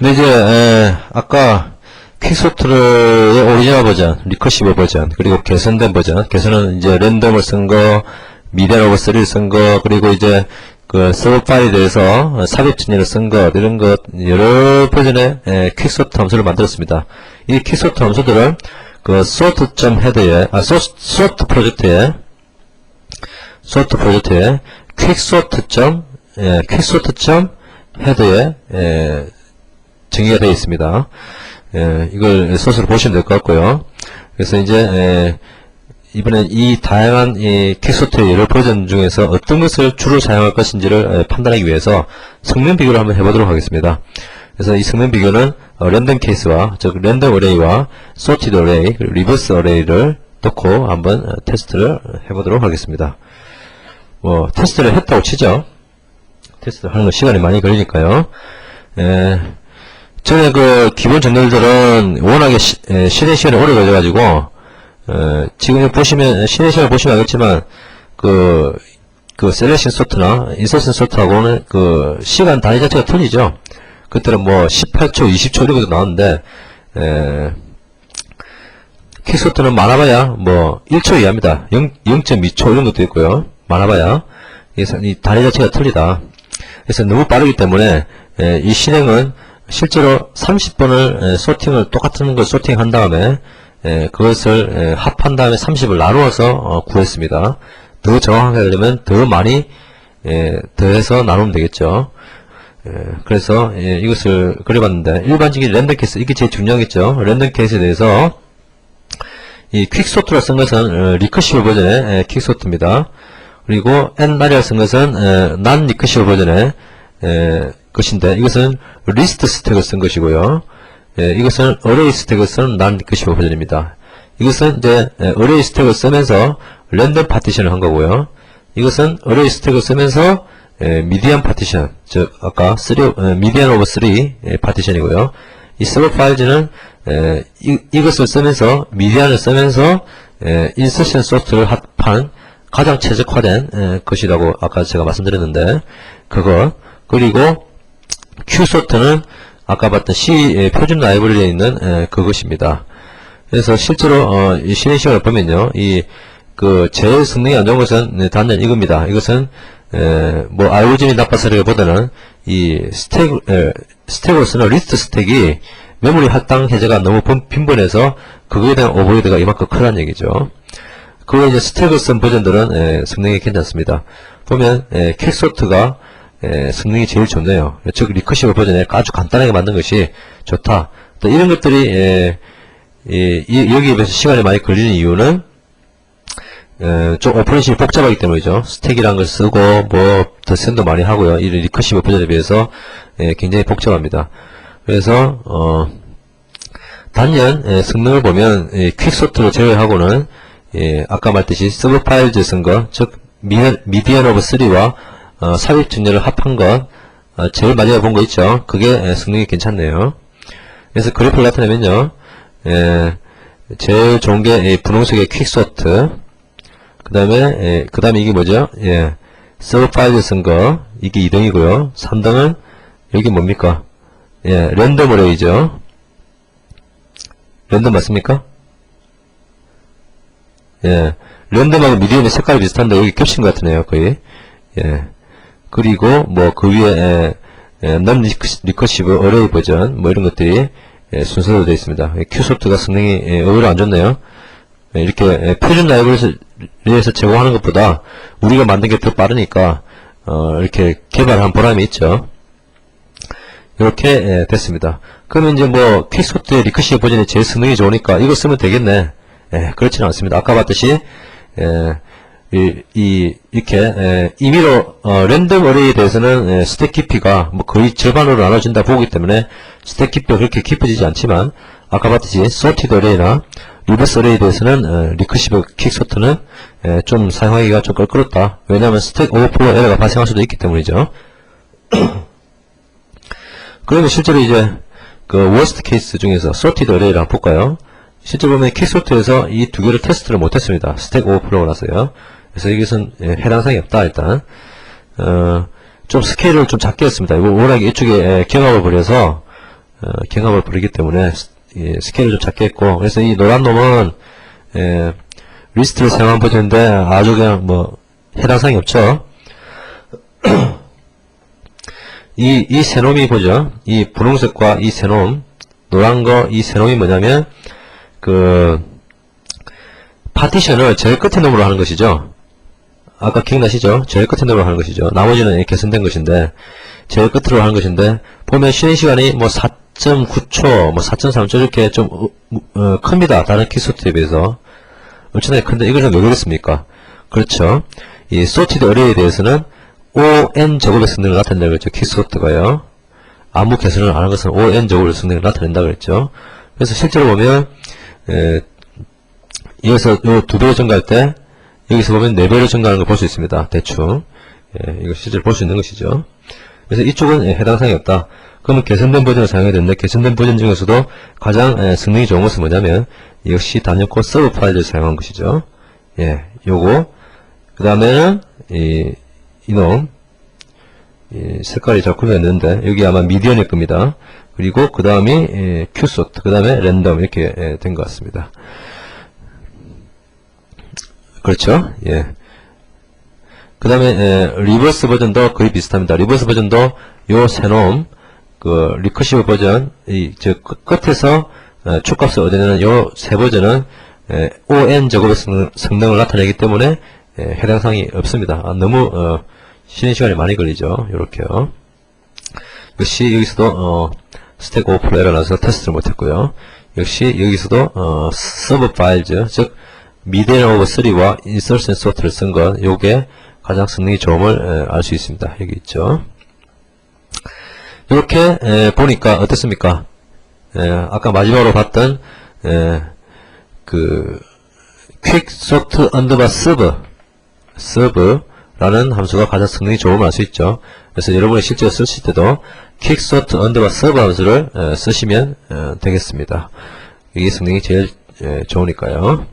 근데 이제 에, 아까 퀵소트의 오리지널 버전, 리커시브 버전, 그리고 개선된 버전, 개선은 이제 랜덤을 쓴 거, 미디어 오브 3를 쓴 거, 그리고 이제 그 서버 파일에 대해서 삽입 진열을 쓴 것, 이런 것, 여러 버전의 에, 퀵소트 함수를 만들었습니다. 이 퀵소트 함수들을 그 sort.head에, 아, sort, sort 프로젝트에, sort 프로젝트에 퀵소트 점, 예, 퀵소트 점 헤드에, 예, 정의가 되어 있습니다. 예, 이걸 소스로 보시면 될 것 같고요. 그래서 이제 예, 이번에 이 다양한 이 킥소트의 여러 버전 중에서 어떤 것을 주로 사용할 것인지를 예, 판단하기 위해서 성능 비교를 한번 해보도록 하겠습니다. 그래서 이 성능 비교는 어, 랜덤 케이스와 즉 랜덤 어레이와 소티드 어레이 리버스 어레이를 놓고 한번 어, 테스트를 해보도록 하겠습니다. 뭐 테스트를 했다고 치죠. 테스트를 하는 거 시간이 많이 걸리니까요. 예, 전에 그 기본 정렬들은 워낙에 시, 에, 실행 시간이 오래 걸려가지고 어, 지금 보시면 실행 시간 보시면 알겠지만 그, 그 셀렉션 소트나 인서션 소트하고는 그 시간 단위 자체가 틀리죠. 그때는 뭐 18초, 20초 이런 것도 나왔는데 에, 킥소트는 많아봐야 뭐 1초 이하입니다. 0, 0.2초 이런 것도 있고요. 많아봐야 이 단위 자체가 틀리다. 그래서 너무 빠르기 때문에 에, 이 실행은 실제로 30번을 소팅을 똑같은 걸 소팅한 다음에 에, 그것을 에, 합한 다음에 30을 나누어서 어, 구했습니다. 더 정확하게 하려면 더 많이 에, 더해서 나누면 되겠죠. 에, 그래서 예, 이것을 그려봤는데 일반적인 랜덤 케이스 이게 제일 중요하겠죠. 랜덤 케이스에 대해서 이 퀵소트를 쓴 것은 어, 리커시브 버전의 에, 퀵소트입니다. 그리고 n마리를 쓴 것은 에, 난 리커시브 버전의 에, 것인데 이것은 리스트 스택을 쓴 것이고요. 예, 이것은 어레이 스택을 쓴난 리커시브 버전입니다. 이것은 이제 에, 어레이 스택을 쓰면서 랜덤 파티션을 한 거고요. 이것은 어레이 스택을 쓰면서 에, 미디안 파티션, 즉 아까 3, 에, 미디안 오브 3 에, 파티션이고요. 이 서버 파일즈는 에, 이, 이것을 쓰면서 미디안을 쓰면서 에, 인서션 소프트를 합한 가장 최적화된 에, 것이라고 아까 제가 말씀드렸는데 그것 그리고 큐소트는 아까 봤던 C 의 표준 라이브러리에 있는 에, 그것입니다. 그래서 실제로 어, 이 실행 시간을 보면요, 이 그 제일 성능이 안 좋은 것은 네, 단연 이겁니다. 이것은 에, 뭐 알고리즘이 나빠서라기보다는 이 스택 에, 스택으로서는 리스트 스택이 메모리 할당 해제가 너무 번- 빈번해서 그거에 대한 오버헤드가 이만큼 크다는 얘기죠. 그거 이제 스택을 쓴 버전들은 에, 성능이 괜찮습니다. 보면 에, 킥소트가 에, 성능이 제일 좋네요. 즉 리커시브 버전에 아주 간단하게 만든 것이 좋다. 또 이런 것들이 에, 이, 이- 여기에 비해서 시간이 많이 걸리는 이유는 에, 좀 오퍼레이션이 복잡하기 때문이죠. 스택이라는 걸 쓰고 뭐 더센도 많이 하고요. 이 리커시브 버전에 비해서 에, 굉장히 복잡합니다. 그래서 어, 단연 에, 성능을 보면 이 퀵소트를 제외하고는 예, 아까 말했듯이 서브 파일즈 쓴 것, 즉 미디언 오브 3와 어, 삽입 증렬을 합한 것 어, 제일 마지막에 본 거 있죠. 그게 에, 성능이 괜찮네요. 그래서 그래프를 나타내면요. 예, 제일 좋은 게이 분홍색의 퀵소트 그 다음에 그 다음에 이게 뭐죠? 예, 서브 파일즈 쓴거 이게 2등이고요. 3등은 여기 뭡니까? 예, 랜덤 어레이죠. 랜덤 맞습니까? 예. 랜덤하고 미디엄의 색깔이 비슷한데 여기 겹친 것 같으네요, 거의. 예. 그리고 뭐 그 위에 non 리커시브 어레이 버전 뭐 이런 것들이 예, 순서로 되어 있습니다. 큐소프트가 성능이 예, 의외로 안 좋네요. 예, 이렇게 예, 표준 라이브러리에서 제공하는 것보다 우리가 만든 게 더 빠르니까 어, 이렇게 개발한 보람이 있죠. 이렇게 예, 됐습니다. 그러면 이제 뭐 퀵소프트의 리커시브 버전이 제일 성능이 좋으니까 이거 쓰면 되겠네. 예, 그렇지는 않습니다. 아까 봤듯이 예, 이, 이 이렇게 예, 임의로 어, 랜덤 어레이에 대해서는 예, 스택 깊이가 뭐 거의 절반으로 나눠진다 보기 때문에 스택 깊이가 그렇게 깊어지지 않지만 아까 봤듯이 소티드 어레이나 리버스 어레이에 대해서는 어, 리커시브 킥소트는 예, 좀 사용하기가 좀 껄끄럽다. 왜냐하면 스택 오버플로 에러가 발생할 수도 있기 때문이죠. 그러면 실제로 이제 그 워스트 케이스 중에서 소티드 어레이를 한번 볼까요? 실제 보면 킥소트에서 이 두 개를 테스트를 못했습니다. 스택 오버플로우 나서요. 그래서 이것은 예, 해당 사항이 없다 일단. 어, 좀 스케일을 좀 작게 했습니다. 이거 워낙에 이쪽에 예, 경합을 벌여서 어, 경합을 벌이기 때문에 스- 예, 스케일을 좀 작게 했고 그래서 이 노란 놈은 예, 리스트를 사용한 버전인데 아주 그냥 뭐 해당 사항이 없죠. 이, 이 세 놈이 보죠. 이 분홍색과 이 세 놈, 노란 거, 이 세 놈이 뭐냐면, 그, 파티션을 제일 끝에 놈으로 하는 것이죠. 아까 기억나시죠? 제일 끝에 놈으로 하는 것이죠. 나머지는 개선된 것인데, 제일 끝으로 하는 것인데, 보면 쉬는 시간이 뭐 4.9초, 뭐 4.3초 이렇게 좀, 어, 어, 큽니다. 다른 키소트에 비해서. 엄청나게 큰데, 이것은 왜 그렇습니까? 그렇죠. 이 소티드 어레이에 대해서는 ON 제곱의 성능을 나타낸다 그랬죠. 키소트가요. 아무 개선을 안 한 것은 ON 제곱의 성능을 나타낸다 그랬죠. 그래서 실제로 보면, 에, 여기서 요 두 배로 증가할 때, 여기서 보면 네 배로 증가하는 걸 볼 수 있습니다. 대충. 예, 이거 실제로 볼 수 있는 것이죠. 그래서 이쪽은 예, 해당 사항이 없다. 그러면 개선된 버전을 사용해야 되는데, 개선된 버전 중에서도 가장 예, 성능이 좋은 것은 뭐냐면, 역시 단역코 서브 파일을 사용한 것이죠. 예, 요거. 그 다음에는, 이, 이놈, 이 색깔이 잘 구분했는데, 여기 아마 미디언일 겁니다. 그리고 그 다음이, 큐소트, 그 다음에 랜덤, 이렇게 예, 된것 같습니다. 그렇죠? 예. 그 다음에, 리버스 버전도 거의 비슷합니다. 리버스 버전도 요 세놈, 그, 리커시브 버전, 이, 저, 끝- 끝에서, 어, 축값을 얻어내는 요 세 버전은, 에, ON 제곱의 성능, 성능 을 나타내기 때문에, 에, 해당 사항이 없습니다. 아, 너무, 어, 쉬는 시간이 많이 걸리죠. 요렇게요. 역시 여기서도, 어, 스택 오프레를 나서 테스트를 못했고요. 역시 여기서도, 어, 서브 파일즈, 즉, 미디어 오버 3와 인서션 소프트를 쓴 것, 요게 가장 성능이 좋음을 알 수 있습니다. 여기 있죠. 이렇게 에, 보니까 어떻습니까? 에, 아까 마지막으로 봤던 에, 그 퀵소트 언더바 서브 서브라는 함수가 가장 성능이 좋음을 알 수 있죠. 그래서 여러분이 실제로 쓰실 때도 퀵소트 언더바 서브 함수를 에, 쓰시면 어, 되겠습니다. 이게 성능이 제일 에, 좋으니까요.